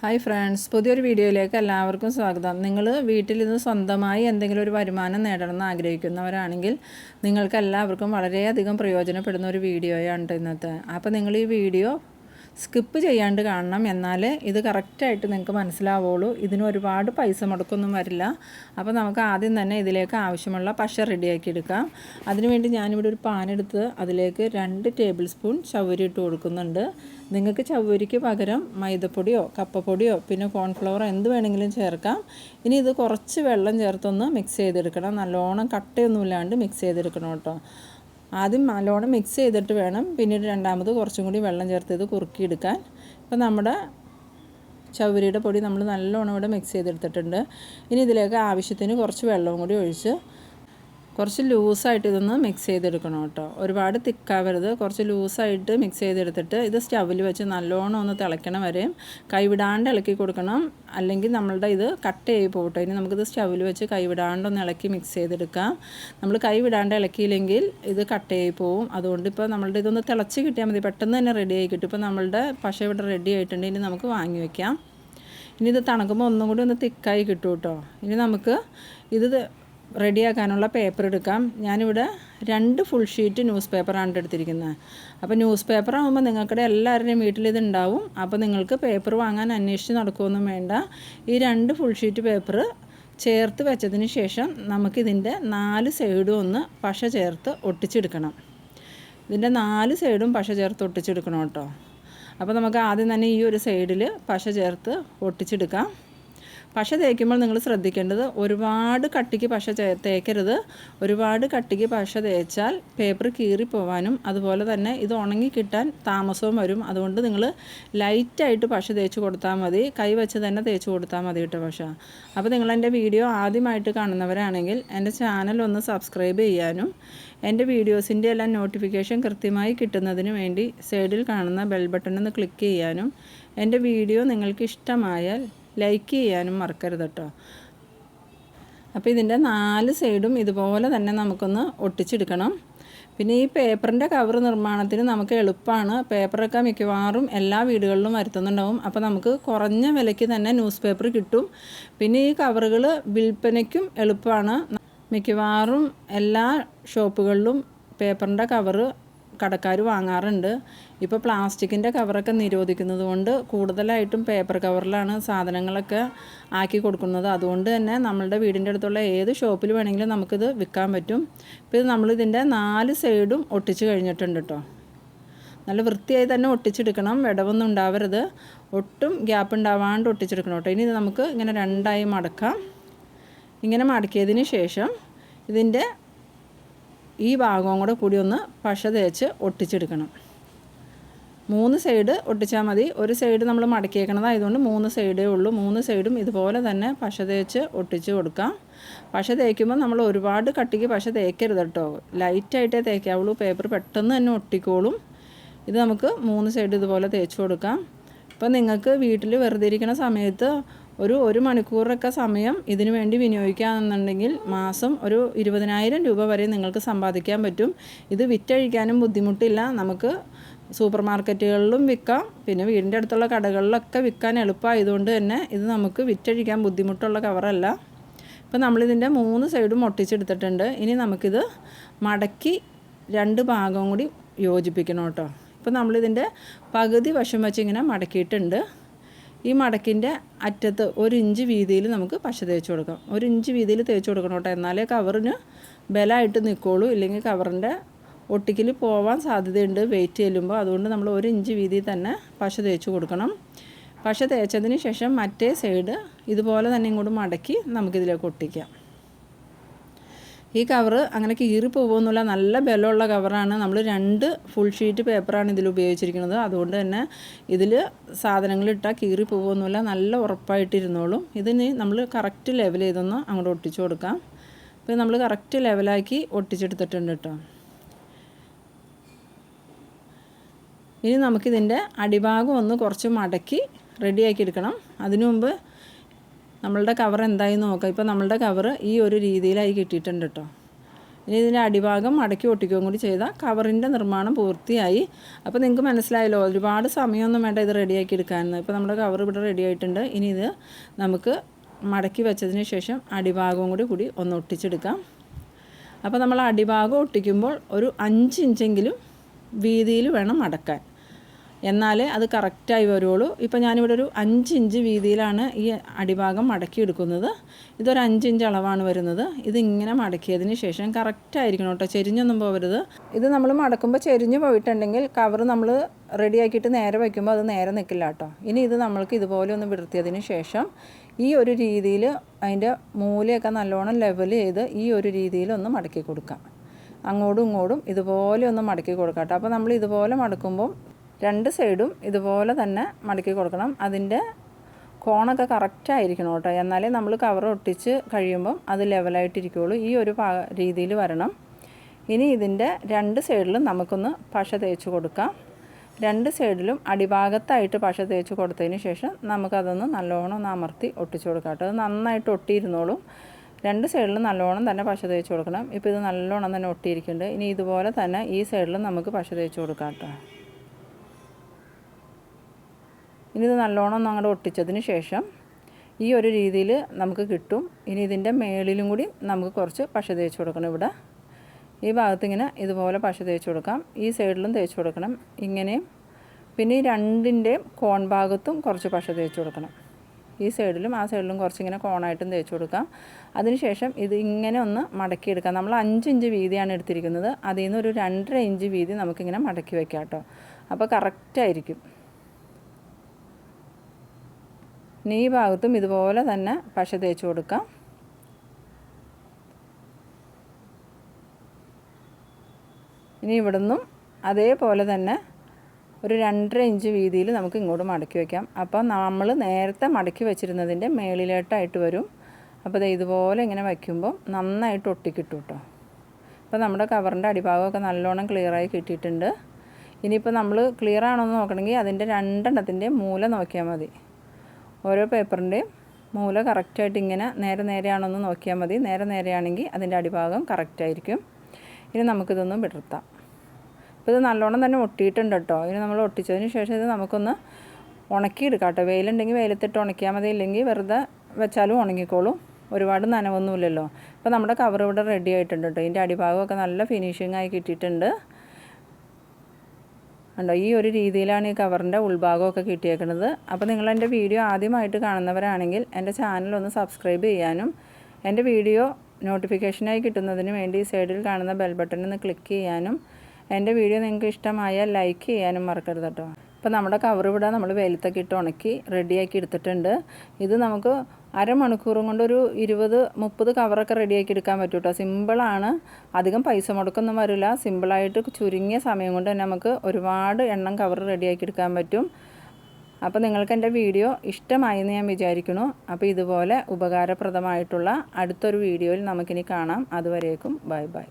Hi friends പുതിയൊരു വീഡിയോയിലേക്ക് എല്ലാവർക്കും സ്വാഗതം. നിങ്ങൾ വീട്ടിൽ നിന്ന് സ്വന്തമായി എന്തെങ്കിലും ഒരു വരുമാനം നേടണമെന്ന് ആഗ്രഹിക്കുന്നവരാണെങ്കിൽ നിങ്ങൾക്ക് എല്ലാവർക്കും വളരെയധികം പ്രയോജനപ്പെടുന്ന ഒരു വീഡിയോയാണ് ഇന്നത്തെ. അപ്പോൾ നിങ്ങൾ ഈ വീഡിയോ സ്കിപ്പ് ചെയ്യാണ്ട് കാണണം. എന്നാൽ ഇത് കറക്റ്റായിട്ട് നിങ്ങൾക്ക് മനസ്സിലാവുള്ളൂ. ഇതിന് ഒരുപാട് പൈസ മുടക്കൊന്നും വരില്ല. അപ്പോൾ നമുക്ക് ആദ്യം തന്നെ ഇതിലേക്ക് ആവശ്യമുള്ള പശ റെഡിയാക്കി എടുക്കാം. അതിനുവേണ്ടി ഞാനിവിടെ ഒരു പാൻ എടുത്ത് അതിലേക്ക് രണ്ട് ടേബിൾ സ്പൂൺ ചവരി ഇട്ട് കൊടുക്കുന്നുണ്ട്. നിങ്ങൾക്ക് ചവരിക്ക് പകരം മൈദപ്പൊടിയോ കപ്പപ്പൊടിയോ പിന്നെ കോൺഫ്ലവറോ എന്ത് വേണമെങ്കിലും ചേർക്കാം. ഇനി ഇത് കുറച്ച് വെള്ളം ചേർത്തൊന്ന് മിക്സ് ചെയ്തെടുക്കണം. നല്ലോണം കട്ടയൊന്നുമില്ലാണ്ട് മിക്സ് ചെയ്തെടുക്കണം കേട്ടോ. ആദ്യം നല്ലോണം മിക്സ് ചെയ്തിട്ട് വേണം. പിന്നീട് രണ്ടാമത് കുറച്ചും കൂടി വെള്ളം ചേർത്ത് ഇത് കുറുക്കിയെടുക്കാൻ. ഇപ്പം നമ്മുടെ ചവരിയുടെ പൊടി നമ്മൾ നല്ലോണം ഇവിടെ മിക്സ് ചെയ്തെടുത്തിട്ടുണ്ട്. ഇനി ഇതിലേക്ക് ആവശ്യത്തിന് കുറച്ച് വെള്ളവും കൂടി ഒഴിച്ച് കുറച്ച് ലൂസായിട്ട് ഇതൊന്ന് മിക്സ് ചെയ്തെടുക്കണം കേട്ടോ. ഒരുപാട് തിക്കാവരുത്. കുറച്ച് ലൂസായിട്ട് മിക്സ് ചെയ്തെടുത്തിട്ട് ഇത് സ്റ്റവിൽ വെച്ച് നല്ലോണം ഒന്ന് തിളയ്ക്കണം വരെയും കൈവിടാണ്ട് ഇളക്കി കൊടുക്കണം. അല്ലെങ്കിൽ നമ്മളുടെ ഇത് കട്ട് ചെയ്ത് പോകട്ടെ. ഇനി നമുക്കിത് സ്റ്റവിൽ വെച്ച് കൈവിടാണ്ട് ഒന്ന് ഇളക്കി മിക്സ് ചെയ്തെടുക്കാം. നമ്മൾ കൈവിടാണ്ട് ഇളക്കിയില്ലെങ്കിൽ ഇത് കട്ട് ചെയ്ത് പോവും. അതുകൊണ്ട് ഇപ്പോൾ നമ്മളുടെ ഇതൊന്ന് തിളച്ച് കിട്ടിയാൽ മതി. പെട്ടെന്ന് തന്നെ റെഡി ആയി കിട്ടും. ഇപ്പോൾ നമ്മളുടെ പശ ഇവിടെ റെഡി ആയിട്ടുണ്ട്. ഇനി നമുക്ക് വാങ്ങി വയ്ക്കാം ഇനി ഇത് തണുക്കുമ്പോൾ ഒന്നും കൂടി ഒന്ന് തിക്കായി കിട്ടും കേട്ടോ ഇനി നമുക്ക് ഇത് റെഡിയാക്കാനുള്ള പേപ്പർ എടുക്കാം. ഞാനിവിടെ രണ്ട് ഫുൾ ഷീറ്റ് ന്യൂസ് പേപ്പറാണ് എടുത്തിരിക്കുന്നത്. അപ്പോൾ ന്യൂസ് പേപ്പർ ആകുമ്പോൾ നിങ്ങൾക്കിടെ എല്ലാവരുടെയും വീട്ടിൽ ഇത് ഉണ്ടാവും അപ്പോൾ നിങ്ങൾക്ക് പേപ്പർ വാങ്ങാൻ അന്വേഷിച്ച് നടക്കുമൊന്നും വേണ്ട. ഈ രണ്ട് ഫുൾ ഷീറ്റ് പേപ്പർ ചേർത്ത് വെച്ചതിന് ശേഷം നമുക്കിതിന്റെ നാല് സൈഡും ഒന്ന് പശ ചേർത്ത് ഒട്ടിച്ചെടുക്കണം. ഇതിന്റെ നാല് സൈഡും പശ ചേർത്ത് ഒട്ടിച്ചെടുക്കണം കേട്ടോ. അപ്പോൾ നമുക്ക് ആദ്യം തന്നെ ഈ ഒരു സൈഡിൽ പശ ചേർത്ത് ഒട്ടിച്ചെടുക്കാം. പശ തേക്കുമ്പോൾ നിങ്ങൾ ശ്രദ്ധിക്കേണ്ടത് ഒരുപാട് കട്ടിക്ക് പശ തേക്കരുത്. ഒരുപാട് കട്ടിക്ക് പശ തേച്ചാൽ പേപ്പർ കീറിപ്പോവാനും അതുപോലെ തന്നെ ഇത് ഉണങ്ങി കിട്ടാൻ താമസവും വരും. അതുകൊണ്ട് നിങ്ങൾ ലൈറ്റായിട്ട് പശ തേച്ച് കൊടുത്താൽ മതി. കൈ വെച്ച് തന്നെ തേച്ച് കൊടുത്താൽ മതി കേട്ടോ പശ. അപ്പോൾ നിങ്ങൾ എന്റെ വീഡിയോ ആദ്യമായിട്ട് കാണുന്നവരാണെങ്കിൽ എന്റെ ചാനൽ ഒന്ന് സബ്സ്ക്രൈബ് ചെയ്യാനും എന്റെ വീഡിയോസിന്റെ എല്ലാം നോട്ടിഫിക്കേഷൻ കൃത്യമായി കിട്ടുന്നതിന് വേണ്ടി സൈഡിൽ കാണുന്ന ബെൽ ബട്ടൺ ഒന്ന് ക്ലിക്ക് ചെയ്യാനും എന്റെ വീഡിയോ നിങ്ങൾക്ക് ഇഷ്ടമായാൽ ലൈക്ക് ചെയ്യാനും മറക്കരുത് കേട്ടോ. അപ്പോൾ ഇതിന്റെ നാല് സൈഡും ഇതുപോലെ തന്നെ നമുക്കൊന്ന് ഒട്ടിച്ചെടുക്കണം. പിന്നെ ഈ പേപ്പറിന്റെ കവർ നിർമ്മാണത്തിന് നമുക്ക് എളുപ്പമാണ് പേപ്പറൊക്കെ മിക്കവാറും എല്ലാ വീടുകളിലും വരുത്തുന്നുണ്ടാവും. അപ്പോൾ നമുക്ക് കുറഞ്ഞ വിലയ്ക്ക് തന്നെ ന്യൂസ് പേപ്പർ കിട്ടും. പിന്നെ ഈ കവറുകൾ വിൽപ്പനയ്ക്കും എളുപ്പമാണ് മിക്കവാറും എല്ലാ ഷോപ്പുകളിലും പേപ്പറിന്റെ കവറ് കടക്കാർ വാങ്ങാറുണ്ട്. ഇപ്പോൾ പ്ലാസ്റ്റിക്കിന്റെ കവറൊക്കെ നിരോധിക്കുന്നത് കൊണ്ട് കൂടുതലായിട്ടും പേപ്പർ കവറിലാണ് സാധനങ്ങളൊക്കെ ആക്കി കൊടുക്കുന്നത്. അതുകൊണ്ട് തന്നെ നമ്മളുടെ വീടിന്റെ അടുത്തുള്ള ഏത് ഷോപ്പിൽ വേണമെങ്കിലും നമുക്കിത് വിൽക്കാൻ പറ്റും. ഇപ്പോൾ ഇത് നമ്മളിതിന്റെ നാല് സൈഡും ഒട്ടിച്ച് കഴിഞ്ഞിട്ടുണ്ട് കേട്ടോ നല്ല വൃത്തിയായി തന്നെ ഒട്ടിച്ചെടുക്കണം. വിടവൊന്നും ഉണ്ടാവരുത്. ഒട്ടും ഗ്യാപ്പ് ഉണ്ടാവാണ്ട് ഒട്ടിച്ചെടുക്കണം കേട്ടോ ഇനി ഇത് നമുക്ക് ഇങ്ങനെ രണ്ടായി മടക്കാം. ഇങ്ങനെ മടക്കിയതിന് ശേഷം ഇതിന്റെ ഈ ഭാഗവും കൂടെ കൂടി ഒന്ന് പശ തേച്ച് ഒട്ടിച്ചെടുക്കണം. മൂന്ന് സൈഡ് ഒട്ടിച്ചാൽ മതി. ഒരു സൈഡ് നമ്മൾ മടക്കിയേക്കണതായതുകൊണ്ട് മൂന്ന് സൈഡേ ഉള്ളൂ. മൂന്ന് സൈഡും ഇതുപോലെ തന്നെ പശ തേച്ച് ഒട്ടിച്ച് കൊടുക്കാം. പശ തേക്കുമ്പോൾ നമ്മൾ ഒരുപാട് കട്ടിക്ക് പശ തേക്കരുത് കേട്ടോ. ലൈറ്റായിട്ടേ തേക്കാവുള്ളൂ. പേപ്പർ പെട്ടെന്ന് തന്നെ ഒട്ടിക്കോളും. ഇത് നമുക്ക് മൂന്ന് സൈഡ് ഇതുപോലെ തേച്ച് കൊടുക്കാം. ഇപ്പം നിങ്ങൾക്ക് വീട്ടിൽ വെറുതെ ഇരിക്കുന്ന സമയത്ത് ഒരു ഒരു മണിക്കൂറൊക്കെ സമയം ഇതിനു വേണ്ടി വിനിയോഗിക്കുകയാണെന്നുണ്ടെങ്കിൽ മാസം ഒരു ഇരുപതിനായിരം രൂപ വരെ നിങ്ങൾക്ക് സമ്പാദിക്കാൻ പറ്റും. ഇത് വിറ്റഴിക്കാനും ബുദ്ധിമുട്ടില്ല. നമുക്ക് സൂപ്പർ മാർക്കറ്റുകളിലും വിൽക്കാം. പിന്നെ വീടിന്റെ അടുത്തുള്ള കടകളിലൊക്കെ വിൽക്കാൻ എളുപ്പമായതുകൊണ്ട് തന്നെ ഇത് നമുക്ക് വിറ്റഴിക്കാൻ ബുദ്ധിമുട്ടുള്ള കവറല്ല. ഇപ്പം നമ്മളിതിന്റെ മൂന്ന് സൈഡും ഒട്ടിച്ചെടുത്തിട്ടുണ്ട്. ഇനി നമുക്കിത് മടക്കി രണ്ട് ഭാഗം കൂടി യോജിപ്പിക്കണം കേട്ടോ. ഇപ്പം നമ്മളിതിന്റെ പകുതി വശം വെച്ച് ഇങ്ങനെ മടക്കിയിട്ടുണ്ട്. ഈ മടക്കിന്റെ അറ്റത്ത് ഒരു ഇഞ്ച് വീതിയിൽ നമുക്ക് പശ തേച്ച് കൊടുക്കാം. ഒരു ഇഞ്ച് വീതിയിൽ തേച്ച് കൊടുക്കണം കേട്ടോ. എന്നാലേ കവറിന് ബലമായിട്ട് നിൽക്കുള്ളൂ. ഇല്ലെങ്കിൽ കവറിന്റെ ഒട്ടിക്കൽ പോവാൻ സാധ്യതയുണ്ട്. വെയിറ്റ് ചെല്ലുമ്പോൾ അതുകൊണ്ട് നമ്മൾ ഒരു ഇഞ്ച് വീതിയിൽ തന്നെ പശ തേച്ച് കൊടുക്കണം. പശ തേച്ചതിന് ശേഷം മറ്റേ സൈഡ് ഇതുപോലെ തന്നെ ഇങ്ങോട്ട് മടക്കി നമുക്കിതിലേക്ക് ഒട്ടിക്കാം. ഈ കവറ് അങ്ങനെ കീറി പോകുമെന്നുള്ള നല്ല ബലമുള്ള കവറാണ് നമ്മൾ രണ്ട് ഫുൾ ഷീറ്റ് പേപ്പറാണ് ഇതിൽ ഉപയോഗിച്ചിരിക്കുന്നത്. അതുകൊണ്ട് തന്നെ ഇതിൽ സാധനങ്ങളിട്ടാൽ കീറി പോകുമെന്നുള്ള നല്ല ഉറപ്പായിട്ടിരുന്നോളും. ഇതിന് നമ്മൾ കറക്റ്റ് ലെവൽ ചെയ്തൊന്ന് അങ്ങോട്ട് ഒട്ടിച്ചു കൊടുക്കാം. അപ്പോൾ നമ്മൾ കറക്റ്റ് ലെവലാക്കി ഒട്ടിച്ചെടുത്തിട്ടുണ്ട് കേട്ടോ ഇനി നമുക്കിതിന്റെ അടിഭാഗം ഒന്ന് കുറച്ച് മടക്കി റെഡിയാക്കി എടുക്കണം. അതിനു മുമ്പ് നമ്മളുടെ കവർ എന്തായി നോക്കാം. ഇപ്പോൾ നമ്മളുടെ കവർ ഈ ഒരു രീതിയിലായി കിട്ടിയിട്ടുണ്ട് കേട്ടോ ഇനി ഇതിന്റെ അടിഭാഗം മടക്കി ഒട്ടിക്കുകയും കൂടി ചെയ്താൽ കവറിന്റെ നിർമ്മാണം പൂർത്തിയായി. അപ്പോൾ നിങ്ങൾക്ക് മനസ്സിലായല്ലോ ഒരുപാട് സമയമൊന്നും വേണ്ട ഇത് റെഡിയാക്കി എടുക്കാമെന്ന് ഇപ്പോൾ നമ്മുടെ കവർ ഇവിടെ റെഡി ആയിട്ടുണ്ട്. ഇനി ഇത് നമുക്ക് മടക്കി വെച്ചതിന് ശേഷം അടിഭാഗവും കൂടി കൂടി ഒന്ന് ഒട്ടിച്ചെടുക്കാം. അപ്പോൾ നമ്മൾ അടിഭാഗം ഒട്ടിക്കുമ്പോൾ ഒരു അഞ്ച് ഇഞ്ചെങ്കിലും വീതിയിൽ വേണം മടക്കാൻ. എന്നാലേ അത് കറക്റ്റായി വരുള്ളൂ. ഇപ്പോൾ ഞാനിവിടെ ഒരു അഞ്ച് ഇഞ്ച് വീതിയിലാണ് ഈ അടിഭാഗം മടക്കി എടുക്കുന്നത് ഇതൊരു അഞ്ച് ഇഞ്ച് അളവാണ് വരുന്നത്. ഇതിങ്ങനെ മടക്കിയതിന് ശേഷം കറക്റ്റായിരിക്കണം കേട്ടോ. ചെരിഞ്ഞൊന്നും പോകരുത് ഇത് നമ്മൾ മടക്കുമ്പോൾ ചെരിഞ്ഞ് പോയിട്ടുണ്ടെങ്കിൽ കവർ നമ്മൾ റെഡിയാക്കിയിട്ട് നേരെ വയ്ക്കുമ്പോൾ അത് നേരെ നിൽക്കില്ല കേട്ടോ. ഇനി ഇത് നമ്മൾക്ക് ഇതുപോലെ ഒന്ന് വിടർത്തിയതിന് ശേഷം ഈ ഒരു രീതിയിൽ അതിന്റെ മൂലയൊക്കെ നല്ലോണം ലെവൽ ചെയ്ത് ഈ ഒരു രീതിയിൽ ഒന്ന് മടക്കി കൊടുക്കാം. അങ്ങോട്ടും ഇങ്ങോട്ടും ഇതുപോലെ ഒന്ന് മടക്കി കൊടുക്കാം കേട്ടോ. അപ്പോൾ നമ്മൾ ഇതുപോലെ മടക്കുമ്പോൾ രണ്ട് സൈഡും ഇതുപോലെ തന്നെ മടക്കി കൊടുക്കണം. അതിന്റെ കോണൊക്കെ കറക്റ്റ് ആയിരിക്കണം കേട്ടോ. എന്നാലേ നമ്മൾ കവർ ഒട്ടിച്ച് കഴിയുമ്പം അത് ലെവലായിട്ടിരിക്കുകയുള്ളൂ ഈ ഒരു രീതിയിൽ വരണം. ഇനി ഇതിന്റെ രണ്ട് സൈഡിലും നമുക്കൊന്ന് പശ തേച്ച് കൊടുക്കാം. രണ്ട് സൈഡിലും അടിഭാഗത്തായിട്ട് പശ തേച്ച് കൊടുത്തതിന് ശേഷം നമുക്കതൊന്ന് നല്ലോണം ഒന്ന് അമർത്തി ഒട്ടിച്ച് കൊടുക്കാം കേട്ടോ. അത് നന്നായിട്ട് ഒട്ടിയിരുന്നോളും. രണ്ട് സൈഡിലും നല്ലോണം തന്നെ പശ തേച്ച് കൊടുക്കണം. ഇപ്പോൾ ഇത് നല്ലോണം തന്നെ ഒട്ടിയിരിക്കുന്നുണ്ട്. ഇനി ഇതുപോലെ തന്നെ ഈ സൈഡിലും നമുക്ക് പശ തേച്ച് കൊടുക്കാം കേട്ടോ. ഇനി ഇത് നല്ലോണം ഒന്ന് ഒട്ടിച്ചതിന് ശേഷം ഈ ഒരു രീതിയിൽ നമുക്ക് കിട്ടും. ഇനി ഇതിന്റെ മേളിലും കൂടി നമുക്ക് കുറച്ച് പശ തേച്ച് കൊടുക്കണം ഇവിടെ. ഈ ഭാഗത്ത് ഇങ്ങനെ ഇതുപോലെ പശ തേച്ച് കൊടുക്കാം. ഈ സൈഡിലും തേച്ച് കൊടുക്കണം. ഇങ്ങനെയും പിന്നെ ഈ രണ്ടിന്റെയും കോൺ ഭാഗത്തും കുറച്ച് പശ തേച്ച് കൊടുക്കണം. ഈ സൈഡിലും ആ സൈഡിലും കുറച്ചിങ്ങനെ കോണായിട്ടും തേച്ച് കൊടുക്കാം. അതിനുശേഷം ഇത് ഇങ്ങനെ ഒന്ന് മടക്കിയെടുക്കാം നമ്മൾ അഞ്ച് ഇഞ്ച് വീതിയാണ് എടുത്തിരിക്കുന്നത്. അതിൽ നിന്ന് ഒരു രണ്ടര ഇഞ്ച് വീതി നമുക്കിങ്ങനെ മടക്കി വെക്കാം കേട്ടോ. അപ്പോൾ കറക്റ്റായിരിക്കും ഇനി ഈ ഭാഗത്തും ഇതുപോലെ തന്നെ പശ തേച്ച് കൊടുക്കാം. ഇനി ഇവിടുന്നും അതേപോലെ തന്നെ ഒരു രണ്ടര ഇഞ്ച് വീതിയിൽ നമുക്ക് ഇങ്ങോട്ട് മടക്കി വയ്ക്കാം അപ്പോൾ നമ്മൾ നേരത്തെ മടക്കി വെച്ചിരുന്നതിന്റെ മേളിലോട്ടായിട്ട് വരും. അപ്പോൾ ഇതുപോലെ ഇങ്ങനെ വയ്ക്കുമ്പോൾ നന്നായിട്ട് ഒട്ടിക്കിട്ടും കേട്ടോ അപ്പോൾ നമ്മുടെ കവറിന്റെ അടിഭാഗമൊക്കെ നല്ലോണം ക്ലിയറായി കിട്ടിയിട്ടുണ്ട്. ഇനിയിപ്പോൾ നമ്മൾ ക്ലിയർ ആണോ എന്ന് നോക്കണമെങ്കിൽ അതിന്റെ രണ്ടെണ്ണത്തിന്റെ മൂല നോക്കിയാൽ മതി. ഓരോ പേപ്പറിന്റെയും മൂല കറക്റ്റായിട്ട് ഇങ്ങനെ നേരെ നേരെയാണോന്ന് നോക്കിയാൽ മതി. നേരെ നേരെയാണെങ്കിൽ അതിന്റെ അടിഭാഗം കറക്റ്റായിരിക്കും. ഇനി നമുക്കിതൊന്ന് വിടർത്താം. അപ്പോൾ ഇത് നല്ലോണം തന്നെ ഒട്ടിയിട്ടുണ്ട് കേട്ടോ. ഇനി നമ്മൾ ഒട്ടിച്ചതിന് ശേഷം ഇത് നമുക്കൊന്ന് ഉണക്കിയെടുക്കാം കേട്ടോ. വെയിലുണ്ടെങ്കിൽ വെയിലത്തിട്ട് ഉണക്കിയാൽ മതി. ഇല്ലെങ്കിൽ വെറുതെ വെച്ചാലും ഉണങ്ങിക്കോളും. ഒരുപാട് നനവൊന്നുമില്ലല്ലോ. അപ്പോൾ നമ്മുടെ കവർ ഇവിടെ റെഡി ആയിട്ടുണ്ട് കേട്ടോ. ഇതിന്റെ അടിഭാഗമൊക്കെ നല്ല ഫിനിഷിംഗ് ആയി കിട്ടിയിട്ടുണ്ട്. ഉണ്ടോ ഈ ഒരു രീതിയിലാണ് ഈ കവറിന്റെ ഉൾഭാഗമൊക്കെ കിട്ടിയേക്കുന്നത് അപ്പോൾ നിങ്ങൾ എന്റെ വീഡിയോ ആദ്യമായിട്ട് കാണുന്നവരാണെങ്കിൽ എന്റെ ചാനൽ ഒന്ന് സബ്സ്ക്രൈബ് ചെയ്യാനും എന്റെ വീഡിയോ നോട്ടിഫിക്കേഷനായി കിട്ടുന്നതിന് വേണ്ടി സൈഡിൽ കാണുന്ന ബെൽ ബട്ടൺ ഒന്ന് ക്ലിക്ക് ചെയ്യാനും എന്റെ വീഡിയോ നിങ്ങൾക്ക് ഇഷ്ടമായാൽ ലൈക്ക് ചെയ്യാനും മറക്കരുത് കേട്ടോ. ഇപ്പോൾ നമ്മുടെ കവർ ഇവിടെ നമ്മൾ വെയിലത്തൊക്കെ ഇട്ട് ഉണക്കി റെഡിയാക്കി എടുത്തിട്ടുണ്ട്. ഇത് നമുക്ക് അരമണിക്കൂറും കൊണ്ട് ഒരു ഇരുപത് മുപ്പത് കവറൊക്കെ റെഡിയാക്കി എടുക്കാൻ പറ്റും കേട്ടോ സിമ്പിളാണ് അധികം പൈസ മുടക്കൊന്നും വരില്ല. സിമ്പിളായിട്ട് ചുരുങ്ങിയ സമയം കൊണ്ട് തന്നെ നമുക്ക് ഒരുപാട് എണ്ണം കവർ റെഡിയാക്കി എടുക്കാൻ പറ്റും. അപ്പോൾ നിങ്ങൾക്ക് എന്റെ വീഡിയോ ഇഷ്ടമായെന്ന് ഞാൻ വിചാരിക്കുന്നു. അപ്പോൾ ഇതുപോലെ ഉപകാരപ്രദമായിട്ടുള്ള അടുത്തൊരു വീഡിയോയിൽ നമുക്കിനി കാണാം. അതുവരേക്കും ബൈ ബൈ.